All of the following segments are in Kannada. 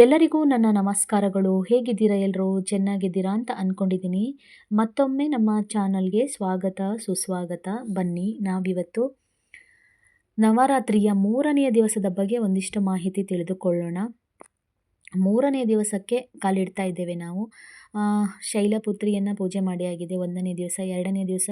ಎಲ್ಲರಿಗೂ ನನ್ನ ನಮಸ್ಕಾರಗಳು. ಹೇಗಿದ್ದೀರಾ ಎಲ್ಲರೂ ಚೆನ್ನಾಗಿದ್ದೀರಾ ಅಂತ ಅಂದ್ಕೊಂಡಿದ್ದೀನಿ ಮತ್ತೊಮ್ಮೆ ನಮ್ಮ ಚಾನಲ್ಗೆ ಸ್ವಾಗತ, ಸುಸ್ವಾಗತ. ಬನ್ನಿ, ನಾವಿವತ್ತು ನವರಾತ್ರಿಯ ಮೂರನೆಯ ದಿವಸದ ಬಗ್ಗೆ ಒಂದಿಷ್ಟು ಮಾಹಿತಿ ತಿಳಿದುಕೊಳ್ಳೋಣ. ಮೂರನೇ ದಿವಸಕ್ಕೆ ಕಾಲಿಡ್ತಾ ಇದ್ದೇವೆ ನಾವು. ಶೈಲಪುತ್ರಿಯನ್ನು ಪೂಜೆ ಮಾಡಿಯಾಗಿದೆ. ಒಂದನೇ ದಿವಸ, ಎರಡನೇ ದಿವಸ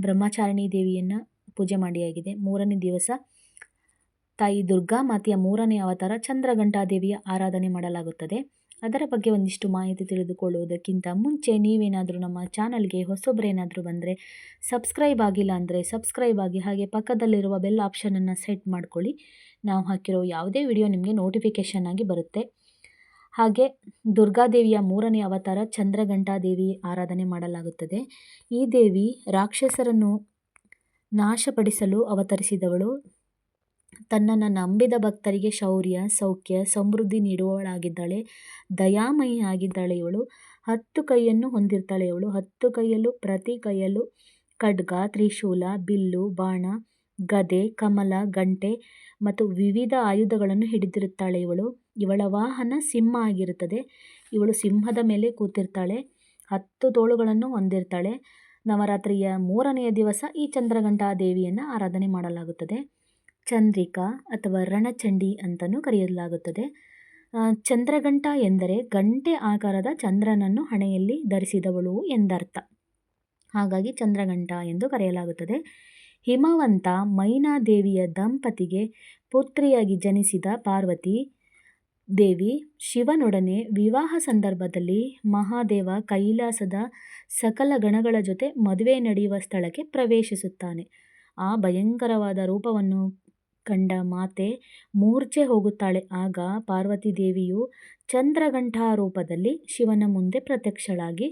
ಬ್ರಹ್ಮಚಾರಿಣಿ ದೇವಿಯನ್ನು ಪೂಜೆ ಮಾಡಿಯಾಗಿದೆ. ಮೂರನೇ ದಿವಸ ತಾಯಿ ದುರ್ಗಾ ಮಾತೆಯ ಮೂರನೇ ಅವತಾರ ಚಂದ್ರಘಂಟಾದೇವಿಯ ಆರಾಧನೆ ಮಾಡಲಾಗುತ್ತದೆ. ಅದರ ಬಗ್ಗೆ ಒಂದಿಷ್ಟು ಮಾಹಿತಿ ತಿಳಿದುಕೊಳ್ಳುವುದಕ್ಕಿಂತ ಮುಂಚೆ ನೀವೇನಾದರೂ ನಮ್ಮ ಚಾನಲ್ಗೆ ಹೊಸೊಬ್ಬರೇನಾದರೂ ಬಂದರೆ ಸಬ್ಸ್ಕ್ರೈಬ್ ಆಗಿಲ್ಲ ಅಂದರೆ ಸಬ್ಸ್ಕ್ರೈಬ್ ಆಗಿ ಹಾಗೆ ಪಕ್ಕದಲ್ಲಿರುವ ಬೆಲ್ ಆಪ್ಷನನ್ನು ಸೆಟ್ ಮಾಡ್ಕೊಳ್ಳಿ. ನಾವು ಹಾಕಿರೋ ಯಾವುದೇ ವಿಡಿಯೋ ನಿಮಗೆ ನೋಟಿಫಿಕೇಷನ್ ಆಗಿ ಬರುತ್ತೆ. ಹಾಗೆ ದುರ್ಗಾದೇವಿಯ ಮೂರನೇ ಅವತಾರ ಚಂದ್ರಘಂಟಾದೇವಿ ಆರಾಧನೆ ಮಾಡಲಾಗುತ್ತದೆ. ಈ ದೇವಿ ರಾಕ್ಷಸರನ್ನು ನಾಶಪಡಿಸಲು ಅವತರಿಸಿದವಳು ತನ್ನನ್ನು ನಂಬಿದ ಭಕ್ತರಿಗೆ ಶೌರ್ಯ, ಸೌಖ್ಯ, ಸಮೃದ್ಧಿ ನೀಡುವವಳಾಗಿದ್ದಾಳೆ. ದಯಾಮಯಿ ಆಗಿದ್ದಾಳೆ ಇವಳು. ಹತ್ತು ಕೈಯನ್ನು ಹೊಂದಿರ್ತಾಳೆ ಇವಳು ಹತ್ತು ಕೈಯಲ್ಲೂ, ಪ್ರತಿ ಕೈಯಲ್ಲೂ ಖಡ್ಗ, ತ್ರಿಶೂಲ, ಬಿಲ್ಲು, ಬಾಣ, ಗದೆ, ಕಮಲ, ಗಂಟೆ ಮತ್ತು ವಿವಿಧ ಆಯುಧಗಳನ್ನು ಹಿಡಿದಿರುತ್ತಾಳೆ ಇವಳು. ಇವಳ ವಾಹನ ಸಿಂಹ ಆಗಿರುತ್ತದೆ. ಇವಳು ಸಿಂಹದ ಮೇಲೆ ಕೂತಿರ್ತಾಳೆ. ಹತ್ತು ತೋಳುಗಳನ್ನು ಹೊಂದಿರ್ತಾಳೆ. ನವರಾತ್ರಿಯ ಮೂರನೆಯ ದಿವಸ ಈ ಚಂದ್ರಘಂಟಾ ದೇವಿಯನ್ನು ಆರಾಧನೆ ಮಾಡಲಾಗುತ್ತದೆ. ಚಂದ್ರಿಕಾ ಅಥವಾ ರಣಚಂಡಿ ಅಂತಲೂ ಕರೆಯಲಾಗುತ್ತದೆ. ಚಂದ್ರಘಂಟ ಎಂದರೆ ಗಂಟೆ ಆಕಾರದ ಚಂದ್ರನನ್ನು ಹಣೆಯಲ್ಲಿ ಧರಿಸಿದವಳು ಎಂದರ್ಥ. ಹಾಗಾಗಿ ಚಂದ್ರಘಂಟ ಎಂದು ಕರೆಯಲಾಗುತ್ತದೆ. ಹಿಮವಂತ ಮೈನಾದೇವಿಯ ದಂಪತಿಗೆ ಪುತ್ರಿಯಾಗಿ ಜನಿಸಿದ ಪಾರ್ವತಿ ದೇವಿ ಶಿವನೊಡನೆ ವಿವಾಹ ಸಂದರ್ಭದಲ್ಲಿ ಮಹಾದೇವ ಕೈಲಾಸದ ಸಕಲ ಗಣಗಳ ಜೊತೆ ಮದುವೆ ನಡೆಯುವ ಸ್ಥಳಕ್ಕೆ ಪ್ರವೇಶಿಸುತ್ತಾನೆ. ಆ ಭಯಂಕರವಾದ ರೂಪವನ್ನು ಕಂಡ ಮಾತೆ ಮೂರ್ಛೆ ಹೋಗುತ್ತಾಳೆ. ಆಗ ಪಾರ್ವತಿ ದೇವಿಯು ಚಂದ್ರಘಂಟಾ ರೂಪದಲ್ಲಿ ಶಿವನ ಮುಂದೆ ಪ್ರತ್ಯಕ್ಷಳಾಗಿ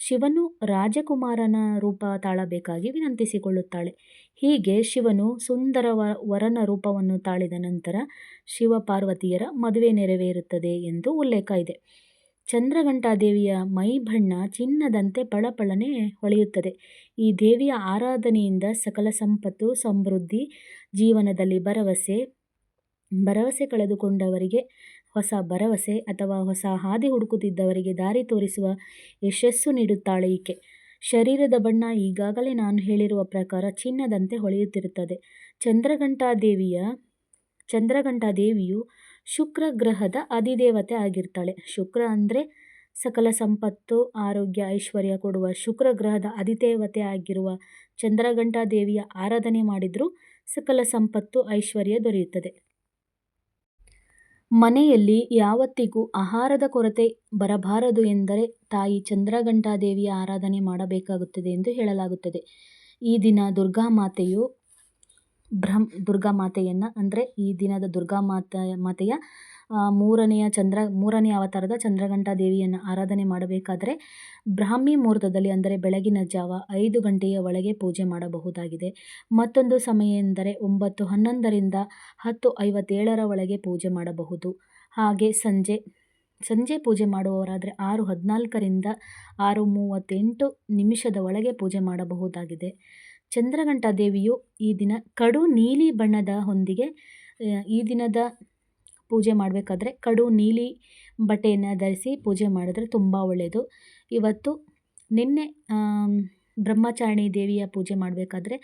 ಶಿವನು ರಾಜಕುಮಾರನ ರೂಪ ತಾಳಬೇಕಾಗಿ ವಿನಂತಿಸಿಕೊಳ್ಳುತ್ತಾಳೆ. ಹೀಗೆ ಶಿವನು ಸುಂದರ ವರನ ರೂಪವನ್ನು ತಾಳಿದ ನಂತರ ಶಿವ ಪಾರ್ವತಿಯರ ಮದುವೆ ನೆರವೇರುತ್ತದೆ ಎಂದು ಉಲ್ಲೇಖ ಇದೆ. ಚಂದ್ರಘಂಟಾದೇವಿಯ ಮೈ ಬಣ್ಣ ಚಿನ್ನದಂತೆ ಪಳಪಳನೆ ಹೊಳೆಯುತ್ತದೆ. ಈ ದೇವಿಯ ಆರಾಧನೆಯಿಂದ ಸಕಲ ಸಂಪತ್ತು, ಸಮೃದ್ಧಿ, ಜೀವನದಲ್ಲಿ ಭರವಸೆ ಭರವಸೆ ಕಳೆದುಕೊಂಡವರಿಗೆ, ಹೊಸ ಭರವಸೆ ಅಥವಾ ಹೊಸ ಹಾದಿ ಹುಡುಕುತ್ತಿದ್ದವರಿಗೆ ದಾರಿ ತೋರಿಸುವ ಯಶಸ್ಸು ನೀಡುತ್ತಾಳೆ ಈಕೆ. ಶರೀರದ ಬಣ್ಣ ಈಗಾಗಲೇ ನಾನು ಹೇಳಿರುವ ಪ್ರಕಾರ ಚಿನ್ನದಂತೆ ಹೊಳೆಯುತ್ತಿರುತ್ತದೆ. ಚಂದ್ರಘಂಟಾದೇವಿಯ, ಚಂದ್ರಘಂಟಾದೇವಿಯು ಚಂದ್ರಘಂಟಾ ದೇವಿಯು ಶುಕ್ರ ಗ್ರಹದ ಅಧಿದೇವತೆ ಆಗಿರ್ತಾಳೆ. ಶುಕ್ರ ಅಂದರೆ ಸಕಲ ಸಂಪತ್ತು, ಆರೋಗ್ಯ, ಐಶ್ವರ್ಯ ಕೊಡುವ ಶುಕ್ರ ಗ್ರಹದ ಅಧಿದೇವತೆ ಆಗಿರುವ ಚಂದ್ರಘಂಟಾ ದೇವಿಯ ಆರಾಧನೆ ಮಾಡಿದರೂ ಸಕಲ ಸಂಪತ್ತು, ಐಶ್ವರ್ಯ ದೊರೆಯುತ್ತದೆ. ಮನೆಯಲ್ಲಿ ಯಾವತ್ತಿಗೂ ಆಹಾರದ ಕೊರತೆ ಬರಬಾರದು ಎಂದರೆ ತಾಯಿ ಚಂದ್ರಘಂಟಾ ದೇವಿಯ ಆರಾಧನೆ ಮಾಡಬೇಕಾಗುತ್ತದೆ ಎಂದು ಹೇಳಲಾಗುತ್ತದೆ. ಈ ದಿನ ದುರ್ಗಾ ಮಾತೆಯು ಬ್ರಹ್ಮ ದುರ್ಗಾ ಮಾತೆಯನ್ನು ಅಂದರೆ ಈ ದಿನದ ದುರ್ಗಾ ಮಾತ, ಮಾತೆಯ ಮೂರನೆಯ ಚಂದ್ರ, ಮೂರನೆಯ ಅವತಾರದ ಚಂದ್ರಘಂಟಾ ದೇವಿಯನ್ನು ಆರಾಧನೆ ಮಾಡಬೇಕಾದರೆ ಬ್ರಾಹ್ಮಿ ಮುಹೂರ್ತದಲ್ಲಿ ಅಂದರೆ ಬೆಳಗಿನ ಜಾವ ಐದು ಗಂಟೆಯ ಒಳಗೆ ಪೂಜೆ ಮಾಡಬಹುದಾಗಿದೆ. ಮತ್ತೊಂದು ಸಮಯ ಎಂದರೆ ಒಂಬತ್ತು ಹನ್ನೊಂದರಿಂದ ಹತ್ತು ಐವತ್ತೇಳರ ಒಳಗೆ ಪೂಜೆ ಮಾಡಬಹುದು. ಹಾಗೆ ಸಂಜೆ ಸಂಜೆ ಪೂಜೆ ಮಾಡುವವರಾದರೆ ಆರು ಹದಿನಾಲ್ಕರಿಂದ ಆರು ಮೂವತ್ತೆಂಟು ನಿಮಿಷದ ಒಳಗೆ ಪೂಜೆ ಮಾಡಬಹುದಾಗಿದೆ. ಚಂದ್ರಘಂಟಾ ದೇವಿಯು ಈ ದಿನ ಕಡು ನೀಲಿ ಬಣ್ಣದ ಹೊಂದಿಗೆ ಈ ದಿನದ ಪೂಜೆ ಮಾಡಬೇಕಾದ್ರೆ ಕಡು ನೀಲಿ ಬಟ್ಟೆಯನ್ನು ಧರಿಸಿ ಪೂಜೆ ಮಾಡಿದ್ರೆ ತುಂಬ ಒಳ್ಳೆಯದು ಇವತ್ತು ನಿನ್ನೆ ಬ್ರಹ್ಮಚಾರಿಣಿ ದೇವಿಯ ಪೂಜೆ ಮಾಡಬೇಕಾದ್ರೆ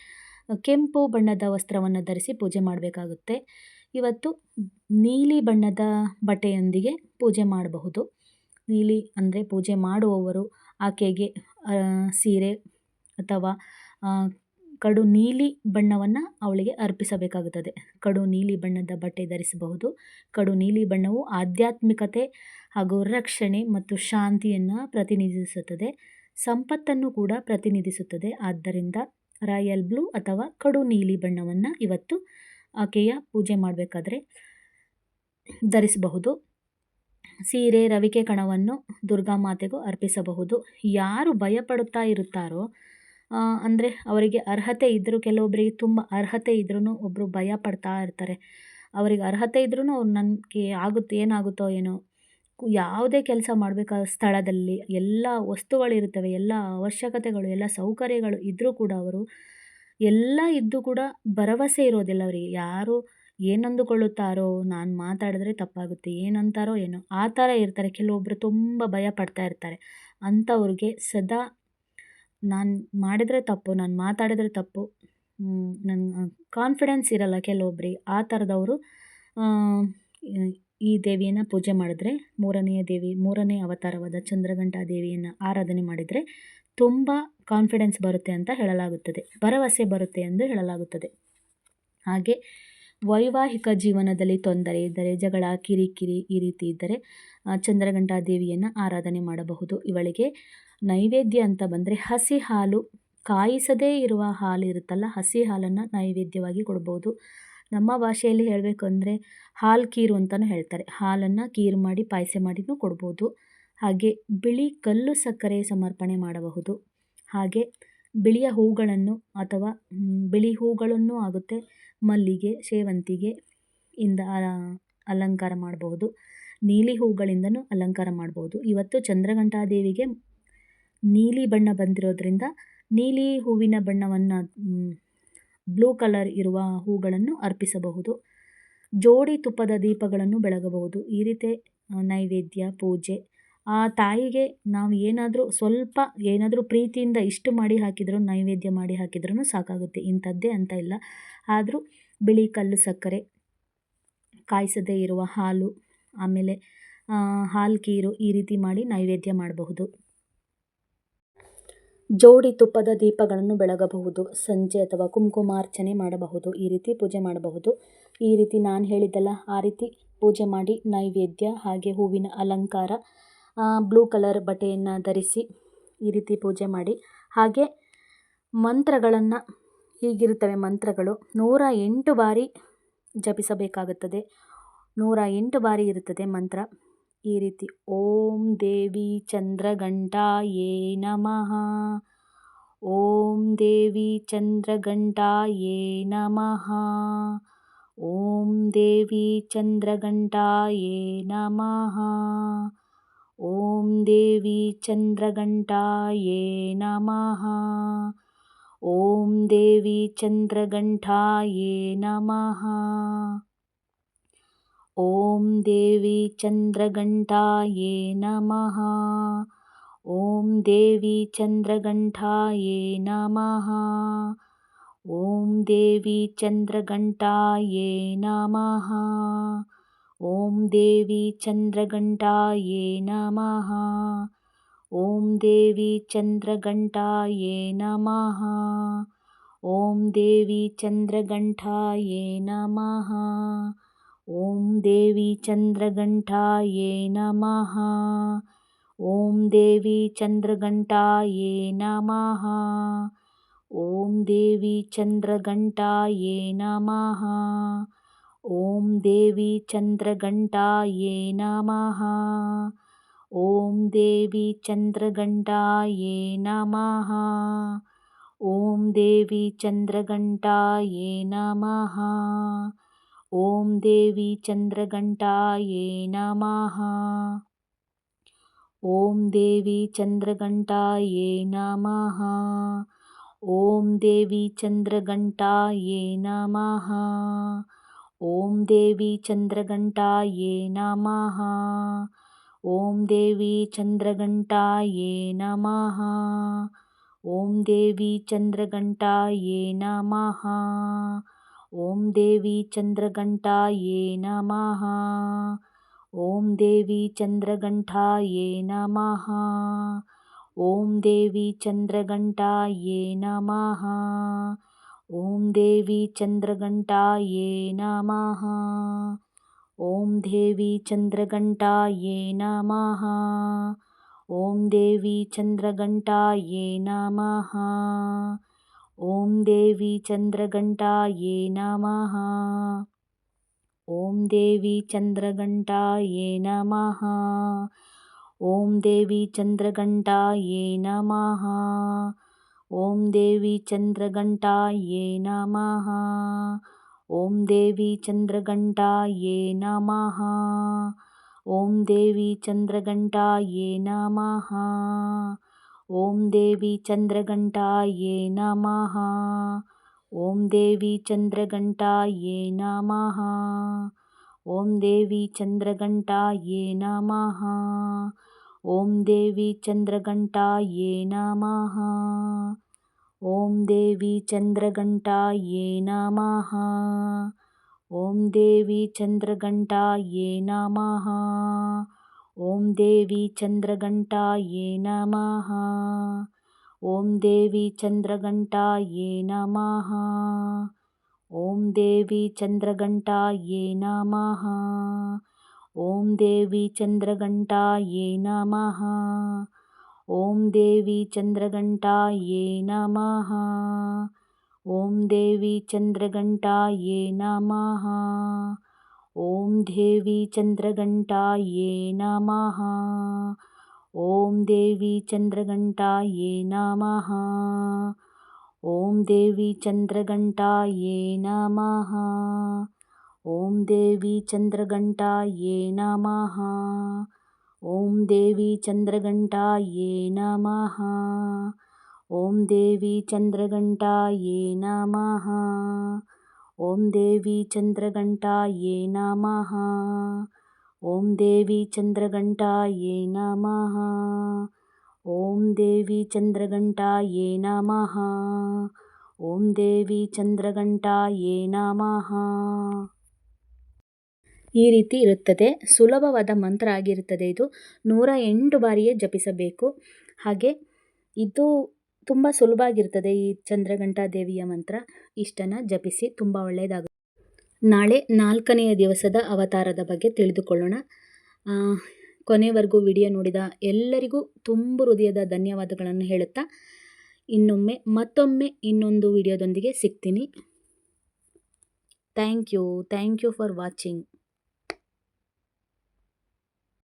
ಕೆಂಪು ಬಣ್ಣದ ವಸ್ತ್ರವನ್ನು ಧರಿಸಿ ಪೂಜೆ ಮಾಡಬೇಕಾಗುತ್ತೆ. ಇವತ್ತು ನೀಲಿ ಬಣ್ಣದ ಬಟ್ಟೆಯೊಂದಿಗೆ ಪೂಜೆ ಮಾಡಬಹುದು. ನೀಲಿ ಅಂದರೆ ಪೂಜೆ ಮಾಡುವವರು ಆಕೆಗೆ ಸೀರೆ ಅಥವಾ ಕಡು ನೀಲಿ ಬಣ್ಣವನ್ನು ಅವಳಿಗೆ ಅರ್ಪಿಸಬೇಕಾಗುತ್ತದೆ. ಕಡು ನೀಲಿ ಬಣ್ಣದ ಬಟ್ಟೆ ಧರಿಸಬಹುದು. ಕಡು ನೀಲಿ ಬಣ್ಣವು ಆಧ್ಯಾತ್ಮಿಕತೆ ಹಾಗೂ ರಕ್ಷಣೆ ಮತ್ತು ಶಾಂತಿಯನ್ನು ಪ್ರತಿನಿಧಿಸುತ್ತದೆ. ಸಂಪತ್ತನ್ನು ಕೂಡ ಪ್ರತಿನಿಧಿಸುತ್ತದೆ. ಆದ್ದರಿಂದ ರಾಯಲ್ ಬ್ಲೂ ಅಥವಾ ಕಡು ನೀಲಿ ಬಣ್ಣವನ್ನು ಇವತ್ತು ಆಕೆಯ ಪೂಜೆ ಮಾಡಬೇಕಾದ್ರೆ ಧರಿಸಬಹುದು. ಸೀರೆ, ರವಿಕೆ ಕಣವನ್ನು ದುರ್ಗಾ ಮಾತೆಗೂ ಅರ್ಪಿಸಬಹುದು. ಯಾರು ಭಯಪಡುತ್ತಾ ಇರುತ್ತಾರೋ ಅಂದರೆ ಅವರಿಗೆ ಅರ್ಹತೆ ಇದ್ದರೂ ಕೆಲವೊಬ್ಬರಿಗೆ ತುಂಬ ಅರ್ಹತೆ ಇದ್ರೂ ಒಬ್ಬರು ಭಯ ಪಡ್ತಾ ಇರ್ತಾರೆ. ಅವರಿಗೆ ಅರ್ಹತೆ ಇದ್ರೂ ಅವ್ರು ನನಗೆ ಆಗುತ್ತೆ, ಏನಾಗುತ್ತೋ ಏನೋ ಯಾವುದೇ ಕೆಲಸ ಮಾಡಬೇಕಾದ ಸ್ಥಳದಲ್ಲಿ ಎಲ್ಲ ವಸ್ತುಗಳಿರುತ್ತವೆ, ಎಲ್ಲ ಅವಶ್ಯಕತೆಗಳು, ಎಲ್ಲ ಸೌಕರ್ಯಗಳು ಇದ್ದರೂ ಕೂಡ ಅವರು ಎಲ್ಲ ಇದ್ದು ಕೂಡ ಭರವಸೆ ಇರೋದಿಲ್ಲ ಅವರಿಗೆ. ಯಾರು ಏನಂದುಕೊಳ್ಳುತ್ತಾರೋ, ನಾನು ಮಾತಾಡಿದ್ರೆ ತಪ್ಪಾಗುತ್ತೆ, ಏನಂತಾರೋ ಏನೋ, ಆ ಥರ ಇರ್ತಾರೆ. ಕೆಲವೊಬ್ಬರು ತುಂಬ ಭಯ ಪಡ್ತಾ ಇರ್ತಾರೆ. ಅಂಥವ್ರಿಗೆ ಸದಾ ನಾನು ಮಾಡಿದರೆ ತಪ್ಪು, ನಾನು ಮಾತಾಡಿದರೆ ತಪ್ಪು ನನ್ನ ಕಾನ್ಫಿಡೆನ್ಸ್ ಇರಲ್ಲ ಕೆಲವೊಬ್ಬರಿಗೆ ಆ ಥರದವರು ಈ ದೇವಿಯನ್ನು ಪೂಜೆ ಮಾಡಿದ್ರೆ ಮೂರನೆಯ ದೇವಿ, ಮೂರನೇ ಅವತಾರವಾದ ಚಂದ್ರಘಂಟಾ ದೇವಿಯನ್ನು ಆರಾಧನೆ ಮಾಡಿದರೆ ತುಂಬ ಕಾನ್ಫಿಡೆನ್ಸ್ ಬರುತ್ತೆ ಅಂತ ಹೇಳಲಾಗುತ್ತದೆ. ಭರವಸೆ ಬರುತ್ತೆ ಎಂದು ಹೇಳಲಾಗುತ್ತದೆ. ಹಾಗೆ ವೈವಾಹಿಕ ಜೀವನದಲ್ಲಿ ತೊಂದರೆ ಇದ್ದರೆ, ಜಗಳ, ಕಿರಿಕಿರಿ ಈ ರೀತಿ ಇದ್ದರೆ ಚಂದ್ರಘಂಟಾ ದೇವಿಯನ್ನು ಆರಾಧನೆ ಮಾಡಬಹುದು. ಇವಳಿಗೆ ನೈವೇದ್ಯ ಅಂತ ಬಂದರೆ ಹಸಿ ಹಾಲು. ಕಾಯಿಸದೇ ಇರುವ ಹಾಲು ಇರುತ್ತಲ್ಲ, ಹಸಿ ಹಾಲನ್ನು ನೈವೇದ್ಯವಾಗಿ ಕೊಡ್ಬೋದು. ನಮ್ಮ ಭಾಷೆಯಲ್ಲಿ ಹೇಳಬೇಕು ಅಂದರೆ ಹಾಲು ಕೀರು ಅಂತಲೂ ಹೇಳ್ತಾರೆ. ಹಾಲನ್ನು ಕೀರು ಮಾಡಿ, ಪಾಯಸ ಮಾಡಿನೂ ಕೊಡ್ಬೋದು. ಹಾಗೆ ಬಿಳಿ ಕಲ್ಲು ಸಕ್ಕರೆ ಸಮರ್ಪಣೆ ಮಾಡಬಹುದು. ಹಾಗೆ ಬಿಳಿಯ ಹೂಗಳನ್ನು ಅಥವಾ ಬಿಳಿ ಹೂಗಳನ್ನು ಆಗುತ್ತೆ. ಮಲ್ಲಿಗೆ, ಸೇವಂತಿಗೆ ಇಂದ ಅಲಂಕಾರ ಮಾಡಬಹುದು. ನೀಲಿ ಹೂಗಳಿಂದನೂ ಅಲಂಕಾರ ಮಾಡ್ಬೋದು ಇವತ್ತು ಚಂದ್ರಘಂಟಾದೇವಿಗೆ ನೀಲಿ ಬಣ್ಣ ಬಂದಿರೋದ್ರಿಂದ ನೀಲಿ ಹೂವಿನ ಬಣ್ಣವನ್ನು ಬ್ಲೂ ಕಲರ್ ಇರುವ ಹೂಗಳನ್ನು ಅರ್ಪಿಸಬಹುದು. ಜೋಡಿ ತುಪ್ಪದ ದೀಪಗಳನ್ನು ಬೆಳಗಬಹುದು. ಈ ರೀತಿ ನೈವೇದ್ಯ, ಪೂಜೆ. ಆ ತಾಯಿಗೆ ನಾವು ಏನಾದರೂ ಸ್ವಲ್ಪ ಏನಾದರೂ ಪ್ರೀತಿಯಿಂದ ಇಷ್ಟು ಮಾಡಿ ಹಾಕಿದರೂ, ನೈವೇದ್ಯ ಮಾಡಿ ಹಾಕಿದ್ರೂ ಸಾಕಾಗುತ್ತೆ. ಇಂಥದ್ದೇ ಅಂತ ಇಲ್ಲ. ಆದರೂ ಬಿಳಿ ಕಲ್ಲು ಸಕ್ಕರೆ, ಕಾಯಿಸದೇ ಇರುವ ಹಾಲು, ಆಮೇಲೆ ಹಾಲು ಕೀರು ಈ ರೀತಿ ಮಾಡಿ ನೈವೇದ್ಯ ಮಾಡಬಹುದು. ಜೋಡಿ ತುಪ್ಪದ ದೀಪಗಳನ್ನು ಬೆಳಗಬಹುದು, ಸಂಜೆ ಅಥವಾ ಕುಂಕುಮಾರ್ಚನೆ ಮಾಡಬಹುದು, ಈ ರೀತಿ ಪೂಜೆ ಮಾಡಬಹುದು. ಈ ರೀತಿ ನಾನು ಹೇಳಿದ್ದಲ್ಲ, ಆ ರೀತಿ ಪೂಜೆ ಮಾಡಿ ನೈವೇದ್ಯ ಹಾಗೆ ಹೂವಿನ ಅಲಂಕಾರ ಬ್ಲೂ ಕಲರ್ ಬಟ್ಟೆಯನ್ನು ಧರಿಸಿ ಈ ರೀತಿ ಪೂಜೆ ಮಾಡಿ. ಹಾಗೆ ಮಂತ್ರಗಳನ್ನು, ಹೀಗಿರುತ್ತವೆ ಮಂತ್ರಗಳು, ನೂರ ಎಂಟು ಬಾರಿ ಜಪಿಸಬೇಕಾಗುತ್ತದೆ. ನೂರ ಎಂಟು ಬಾರಿ ಇರುತ್ತದೆ ಮಂತ್ರ. ಈ ರೀತಿ ಓಂ ದೇವಿ ಚಂದ್ರಘಂಟಾಯೇ ನಮಃ ಓಂ ದೇವಿ ಚಂದ್ರಘಂಟಾಯೇ ನಮಃ ಓಂ ದೇವಿ ಚಂದ್ರಘಂಟಾಯೇ ನಮಃ ಓಂ ದೇವಿ ಚಂದ್ರಘಂಟಾಯೇ ನಮಃ ಓಂ ದೇವಿ ಚಂದ್ರಘಂಟಾಯೇ ನಮಃ ॐ देवी चन्द्रघण्टाय नमः। ॐ देवी चन्द्रघण्टाय नमः। ॐ देवी चन्द्रघण्टाय नमः। ॐ देवी चन्द्रघण्टाय नमः। ॐ देवी चन्द्रघण्टाय नमः। ॐ देवी चन्द्रघण्टाय नमः। ॐ देवी चन्द्रघण्टायै नमः। ॐ देवी चन्द्रघण्टायै नमः। ॐ देवी चन्द्रघण्टायै नमः। ॐ देवी चन्द्रघण्टायै नमः। ॐ देवी चन्द्रघण्टायै नमः। ॐ देवी चन्द्रघण्टायै नमः। ॐ देवी चन्द्रघण्टायै नमः। ॐ देवी चन्द्रघण्टायै नमः। ॐ देवी चन्द्रघण्टायै नमः। ॐ देवी चन्द्रघण्टायै नमः। ॐ देवी चन्द्रघण्टायै नमः। ॐ देवी चन्द्रघण्टायै नमः। ॐ देवी चन्द्रघण्टायै नमः। ॐ देवी चन्द्रघण्टायै नमः। ॐ देवी चन्द्रघण्टायै नमः। ॐ देवी चन्द्रघण्टायै नमः। ॐ देवी चन्द्रघण्टायै नमः। ॐ देवी चन्द्रघण्टायै नमः। ॐ देवी चन्द्रघण्टायै नमः। ॐ देवी चन्द्रघण्टायै नमः। ॐ देवी चन्द्रघण्टायै नमः। ॐ देवी चन्द्रघण्टायै नमः। ॐ देवी चन्द्रघण्टायै नमः। ॐ देवी चन्द्रघण्टायै नमः। ॐ देवी चन्द्रघण्टायै नमः। ॐ देवी चन्द्रघण्टायै नमः। ॐ देवी चन्द्रघण्टायै नमः। ॐ देवी चन्द्रघण्टायै नमः। ॐ देवी चन्द्रघण्टायै नमः। ॐ देवी चन्द्रघण्टायै नमः। ॐ देवी चन्द्रघण्टायै नमः। ॐ देवी चन्द्रघण्टायै नमः। ॐ देवी चन्द्रघण्टायै नमः। ॐ देवी चन्द्रघण्टायै नमः। ॐ देवी चन्द्रघण्टायै नमः। ॐ देवी चन्द्रघण्टायै नमः। ॐ देवी चन्द्रघण्टायै नमः। ॐ देवी चन्द्रघण्टायै नमः। ॐ देवी चन्द्रघण्टायै नमः। ॐ देवी चन्द्रघण्टायै नमः। ॐ देवी चन्द्रघण्टायै नमः। ॐ देवी चन्द्रघण्टायै नमः। ಓಂ ದೇವಿ ಚಂದ್ರಘಂಟಾಯೇ ನಮಃ. ಓಂ ದೇವಿ ಚಂದ್ರಘಂಟಾಯೇ ನಮಃ. ಓಂ ದೇವಿ ಚಂದ್ರಘಂಟಾಯೇ ನಮಃ. ಓಂ ದೇವಿ ಚಂದ್ರಘಂಟಾಯೇ ನಮಃ. ಈ ರೀತಿ ಇರುತ್ತದೆ. ಸುಲಭವಾದ ಮಂತ್ರ ಆಗಿರುತ್ತದೆ ಇದು. ನೂರ ಎಂಟು ಬಾರಿಯೇ ಜಪಿಸಬೇಕು. ಹಾಗೆ ಇದು ತುಂಬ ಸುಲಭ ಆಗಿರ್ತದೆ ಈ ಚಂದ್ರಘಂಟಾ ದೇವಿಯ ಮಂತ್ರ. ಇಷ್ಟನ್ನು ಜಪಿಸಿ ತುಂಬ ಒಳ್ಳೆಯದಾಗುತ್ತೆ ನಾಳೆ ನಾಲ್ಕನೆಯ ದಿವಸದ ಅವತಾರದ ಬಗ್ಗೆ ತಿಳಿದುಕೊಳ್ಳೋಣ. ಕೊನೆವರೆಗೂ ವಿಡಿಯೋ ನೋಡಿದ ಎಲ್ಲರಿಗೂ ತುಂಬ ಹೃದಯದ ಧನ್ಯವಾದಗಳನ್ನು ಹೇಳುತ್ತಾ, ಇನ್ನೊಮ್ಮೆ ಮತ್ತೊಮ್ಮೆ ಇನ್ನೊಂದು ವಿಡಿಯೋದೊಂದಿಗೆ ಸಿಗ್ತೀನಿ. Thank you thank you for watching.